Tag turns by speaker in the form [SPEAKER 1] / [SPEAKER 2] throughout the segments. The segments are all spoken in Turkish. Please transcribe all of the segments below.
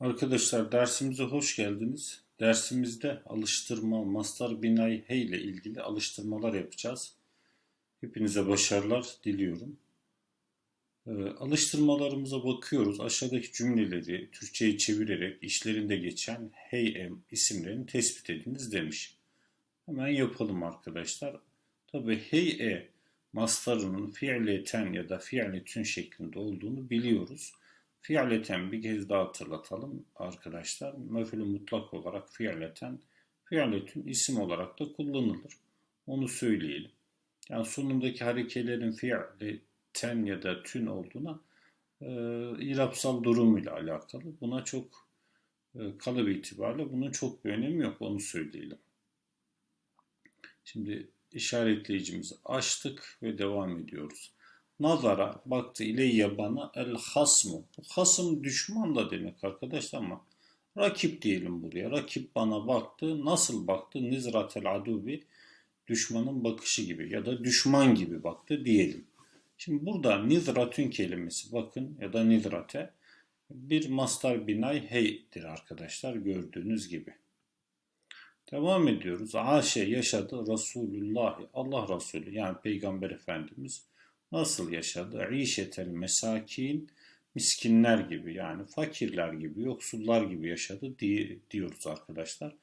[SPEAKER 1] Arkadaşlar dersimize hoş geldiniz. Dersimizde alıştırma, mastar binayı hey ile ilgili alıştırmalar yapacağız. Hepinize başarılar diliyorum. Ee, alıştırmalarımıza bakıyoruz. Aşağıdaki cümleleri Türkçe'ye çevirerek işlerinde geçen hey em isimlerini tespit ediniz demiş. Hemen yapalım arkadaşlar. Tabi hey e mastarının fiileten ya da fiiletün şeklinde olduğunu biliyoruz. Fiileten bir kez daha hatırlatalım arkadaşlar. Mef'ulü mutlak olarak fiileten, fiiletün isim olarak da kullanılır. Onu söyleyelim. Yani sonundaki harekelerin fiileten ya da tün olduğuna e, irapsal durumuyla alakalı. Buna çok e, kalıp itibariyle bunun çok bir önemi yok. Onu söyleyelim. Şimdi işaretleyicimizi açtık ve devam ediyoruz. Nazara baktı ileyye bana el hasmu. Hasım düşman da demek arkadaşlar ama rakip diyelim buraya. Rakip bana baktı. Nasıl baktı? Nizratel adubi düşmanın bakışı gibi ya da düşman gibi baktı diyelim. Şimdi burada nizratün kelimesi bakın ya da nizrate bir mastar binay hey'dir arkadaşlar gördüğünüz gibi. Devam ediyoruz. Aşe yaşadı Resulullah Allah Resulü yani Peygamber Efendimiz nasıl yaşadı? İşetel mesakin miskinler gibi yani fakirler gibi, yoksullar gibi yaşadı diye, diyoruz arkadaşlar.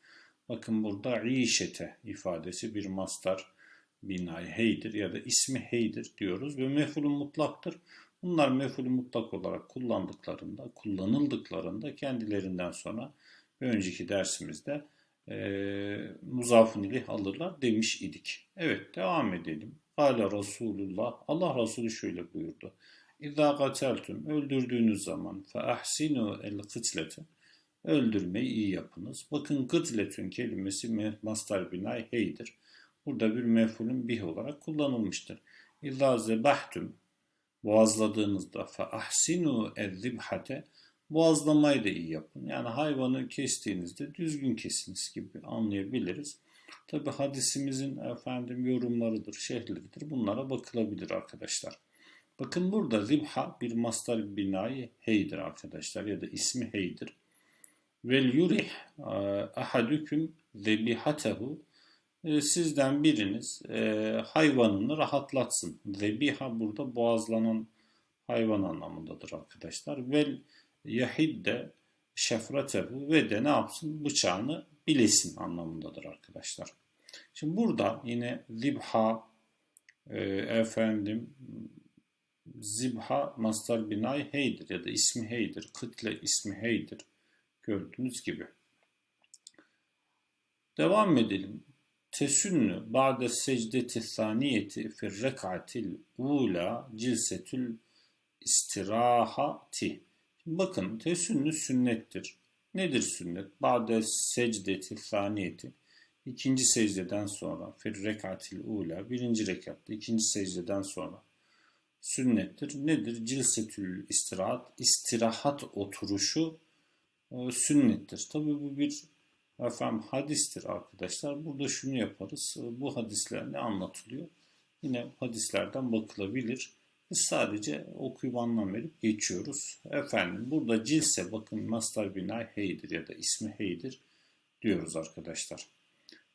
[SPEAKER 1] Bakın burada işete ifadesi bir mastar binayı heydir ya da ismi heydir diyoruz ve mefulun mutlaktır. Bunlar mefulü mutlak olarak kullandıklarında, kullanıldıklarında kendilerinden sonra bir önceki dersimizde e, muzafın ili alırlar demiş idik. Evet devam edelim. Kale Resulullah, Allah Resulü şöyle buyurdu. İzâ gateltüm, öldürdüğünüz zaman fe ahsinu el kıtlete, öldürmeyi iyi yapınız. Bakın kıtletün kelimesi mastar binay heydir. Burada bir mefulün bih olarak kullanılmıştır. İzâ zebahtüm, boğazladığınızda fe ahsinu el zibhate, boğazlamayı da iyi yapın. Yani hayvanı kestiğinizde düzgün kesiniz gibi anlayabiliriz. Tabi hadisimizin efendim yorumlarıdır, şehirleridir. Bunlara bakılabilir arkadaşlar. Bakın burada zibha bir mastar binayı heydir arkadaşlar ya da ismi heydir. Vel yurih e, ahadüküm zebihatehu e, sizden biriniz e, hayvanını rahatlatsın. Zebiha burada boğazlanan hayvan anlamındadır arkadaşlar. Vel yahidde şefratehu ve de ne yapsın? Bıçağını bilesin anlamındadır arkadaşlar. Şimdi burada yine zibha e, efendim zibha mastar binay heydir ya da ismi heydir. Kıtle ismi heydir. Gördüğünüz gibi. Devam edelim. Tesünnü ba'de secdeti saniyeti fir rek'atil ula cilsetül istirahati. Bakın tesünnü sünnettir. Nedir sünnet? Ba'de secdeti saniyeti. İkinci secdeden sonra fir rekatil ula birinci rekatta ikinci secdeden sonra sünnettir. Nedir? Cilsetül istirahat istirahat oturuşu e, sünnettir. Tabi bu bir efendim hadistir arkadaşlar. Burada şunu yaparız. E, bu hadisler ne anlatılıyor? Yine hadislerden bakılabilir. Biz sadece okuyup anlam verip geçiyoruz. Efendim burada cilse bakın mastar bina heydir ya da ismi heydir diyoruz arkadaşlar.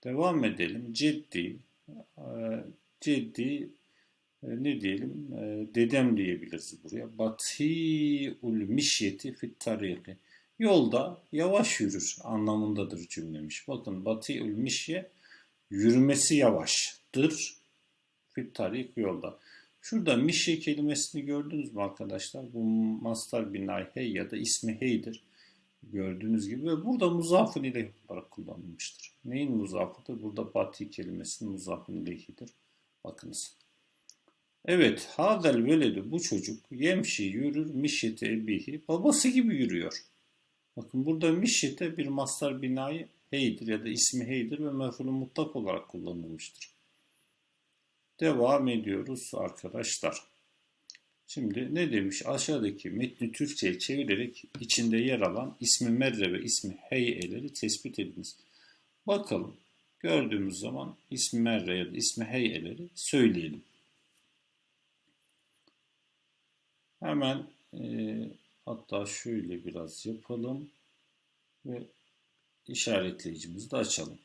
[SPEAKER 1] Devam edelim. Ciddi, e, ciddi e, ne diyelim e, dedem diyebiliriz buraya. Bati'ul mişyeti fit tariki. Yolda yavaş yürür anlamındadır cümlemiş. Bakın bati'ul mişye yürümesi yavaştır. Fit tarik yolda. Şurada mişye kelimesini gördünüz mü arkadaşlar? Bu mastar binay hey ya da ismi heydir. Gördüğünüz gibi ve burada muzafın ileyh olarak kullanılmıştır. Neyin muzafıdır? Burada bati kelimesinin muzafın ileyhidir. Bakınız. Evet, hadel veledi bu çocuk yemşi yürür mişyete ebihi babası gibi yürüyor. Bakın burada mişyete bir mastar binayı heydir ya da ismi heydir ve mefulü mutlak olarak kullanılmıştır. Devam ediyoruz arkadaşlar. Şimdi ne demiş? Aşağıdaki metni Türkçe'ye çevirerek içinde yer alan ismi merre ve ismi heyeleri tespit ediniz. Bakalım. Gördüğümüz zaman ismi merre ya da ismi heyeleri söyleyelim. Hemen e, hatta şöyle biraz yapalım. Ve işaretleyicimizi de açalım.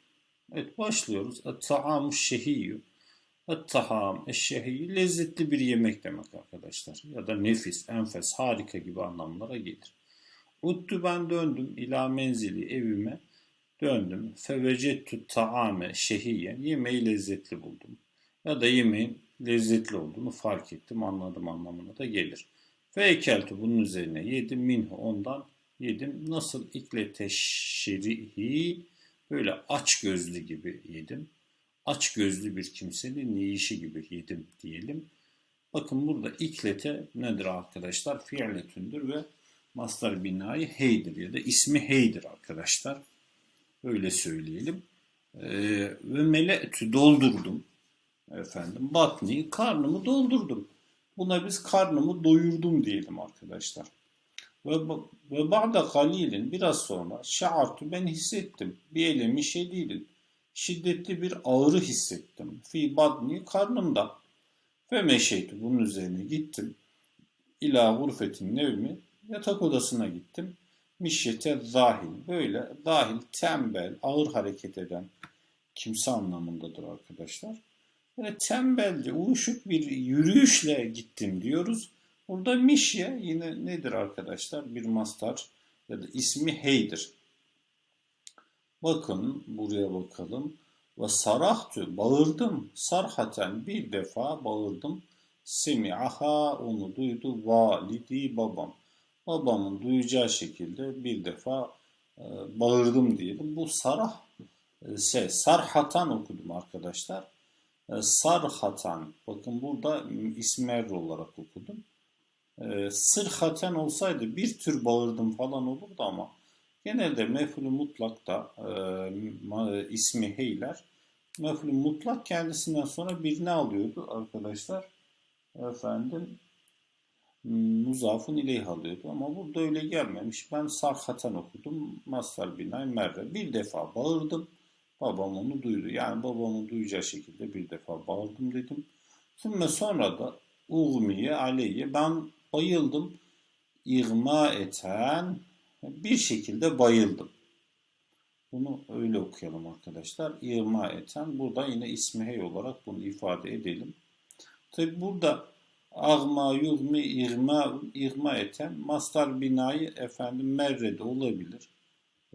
[SPEAKER 1] Evet başlıyoruz. Et-ta'amu şehiyyü. Et-taham, eşşehiyyi lezzetli bir yemek demek arkadaşlar. Ya da nefis, enfes, harika gibi anlamlara gelir. Uttu ben döndüm ila menzili evime döndüm. Fevecettu taame şehiyen yemeği lezzetli buldum. Ya da yemeğin lezzetli olduğunu fark ettim anladım anlamına da gelir. Ve ekeltu bunun üzerine yedim minhu ondan yedim. Nasıl ikleteşşirihi böyle aç gözlü gibi yedim. Aç gözlü bir kimsenin yiyişi gibi yedim diyelim. Bakın burada iklete nedir arkadaşlar? Fiiletündür ve mastar binayı heydir ya da ismi heydir arkadaşlar. Öyle söyleyelim. Ee, ve mele'tü doldurdum. Efendim batni karnımı doldurdum. Buna biz karnımı doyurdum diyelim arkadaşlar. Ve, ve ba'da kalilin biraz sonra şaartu ben hissettim. Bir elemi şedidin. Şiddetli bir ağrı hissettim. Fi badni karnımda. Ve meşeytu bunun üzerine gittim. İla gurfetin nevmi yatak odasına gittim. Mişyete zahil böyle dahil tembel ağır hareket eden kimse anlamındadır arkadaşlar. Böyle tembelce uyuşuk bir yürüyüşle gittim diyoruz. Burada mişye yine nedir arkadaşlar? Bir mastar ya da ismi heydir. Bakın buraya bakalım. Ve sarahtü bağırdım. Sarhaten bir defa bağırdım. Semi'aha onu duydu validi babam. Babamın duyacağı şekilde bir defa e, bağırdım diyelim. Bu sarah e, şey sarhatan okudum arkadaşlar. E, sarhatan bakın burada ismer olarak okudum. E, sırhaten olsaydı bir tür bağırdım falan olurdu ama genelde mef'ulü mutlak da e, ismi heyler mef'ulü mutlak kendisinden sonra birini alıyordu arkadaşlar. Efendim muzafın ileyh alıyordu ama burada öyle gelmemiş. Ben sarhatan okudum. Mazhar binay merre. Bir defa bağırdım. Babam onu duydu. Yani babamın duyacağı şekilde bir defa bağırdım dedim. Sonra sonra da uğmiye aleyye ben bayıldım. İğma eten bir şekilde bayıldım. Bunu öyle okuyalım arkadaşlar. İğma eten. Burada yine ismi hey olarak bunu ifade edelim. Tabi burada Ağma, yugmi, irma, irma eten mastar binayı efendim merrede olabilir.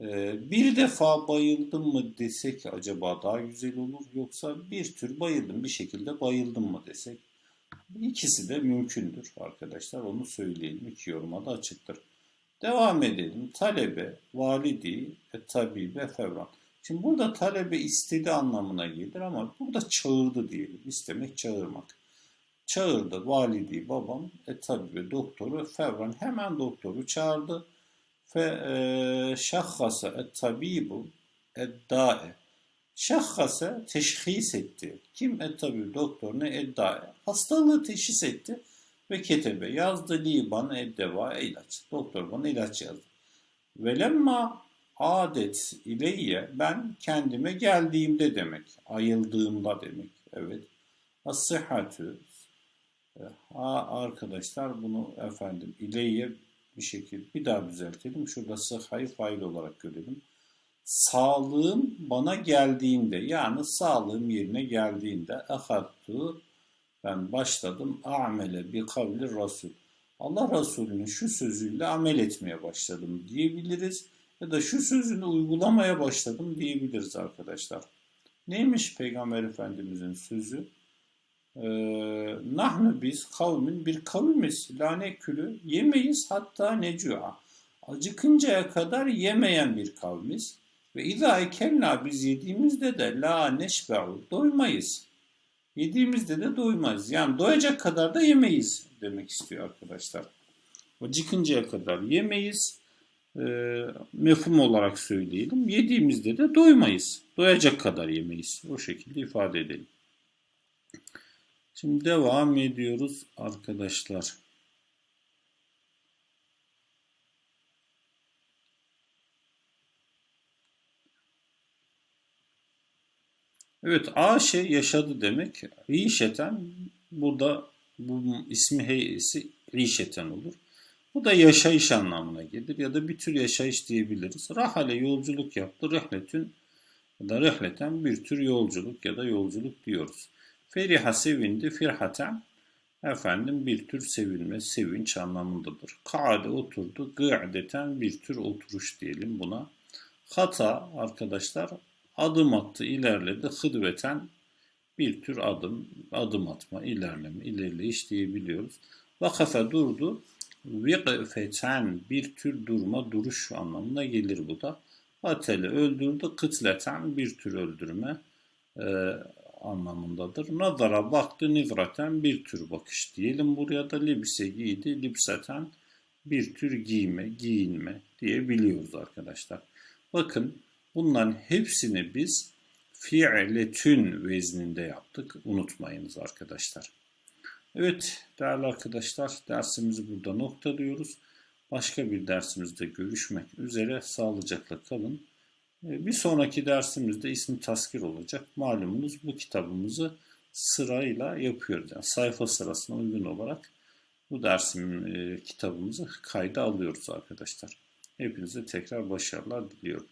[SPEAKER 1] Ee, bir defa bayıldım mı desek acaba daha güzel olur yoksa bir tür bayıldım bir şekilde bayıldım mı desek ikisi de mümkündür arkadaşlar onu söyleyelim iki yoruma da açıktır. Devam edelim. Talebe, validi, e, tabibe, fevran. Şimdi burada talebe istedi anlamına gelir ama burada çağırdı diyelim. İstemek, çağırmak. Çağırdı validi babam, e tabi doktoru fevran hemen doktoru çağırdı. Fe e, şahhasa et tabibu eddae. Şahhasa teşhis etti. Kim et tabi doktor ne eddae. Hastalığı teşhis etti ve ketebe yazdı li bana eddeva ilaç. Doktor bana ilaç yazdı. Velemma adet ileyye ben kendime geldiğimde demek. Ayıldığımda demek. Evet. As-sıhhatü arkadaşlar bunu efendim ileyye bir şekilde bir daha düzeltelim. Şurada sıhhayı fail olarak görelim. Sağlığım bana geldiğinde yani sağlığım yerine geldiğinde ahattu ben başladım amele bi kavli rasul. Allah Resulü'nün şu sözüyle amel etmeye başladım diyebiliriz. Ya da şu sözünü uygulamaya başladım diyebiliriz arkadaşlar. Neymiş Peygamber Efendimizin sözü? Ee, nahnu biz kavmin bir kavimiz. Lane külü yemeyiz hatta necua. Acıkıncaya kadar yemeyen bir kavmiz. Ve izâ ekelnâ biz yediğimizde de la neşbe'u doymayız. Yediğimizde de doymayız. Yani doyacak kadar da yemeyiz demek istiyor arkadaşlar. Acıkıncaya kadar yemeyiz. E, mefhum olarak söyleyelim. Yediğimizde de doymayız. Doyacak kadar yemeyiz. O şekilde ifade edelim. Şimdi devam ediyoruz arkadaşlar. Evet Aşe yaşadı demek. Rişeten burada bu ismi heyesi Rişeten olur. Bu da yaşayış anlamına gelir ya da bir tür yaşayış diyebiliriz. Rahale yolculuk yaptı. Rehletün ya da rehleten bir tür yolculuk ya da yolculuk diyoruz. Feriha sevindi. Firhaten efendim bir tür sevinme, sevinç anlamındadır. Kaade oturdu. Gı'deten bir tür oturuş diyelim buna. Hata arkadaşlar adım attı, ilerledi. Hıdveten bir tür adım, adım atma, ilerleme, ilerleyiş diyebiliyoruz. Vakafe durdu. Vikfeten bir tür durma, duruş anlamına gelir bu da. Ateli öldürdü, kıtleten bir tür öldürme e, anlamındadır. Nadara baktı, nivraten bir tür bakış diyelim. Buraya da libse giydi, libseten bir tür giyme, giyinme diyebiliyoruz arkadaşlar. Bakın bunların hepsini biz fi'letün vezninde yaptık. Unutmayınız arkadaşlar. Evet değerli arkadaşlar dersimizi burada noktalıyoruz. Başka bir dersimizde görüşmek üzere sağlıcakla kalın. Ee, Bir sonraki dersimizde ismi taskir olacak. Malumunuz bu kitabımızı sırayla yapıyoruz. Yani sayfa sırasına uygun olarak bu dersin e, kitabımızı kayda alıyoruz arkadaşlar. Hepinize tekrar başarılar diliyorum.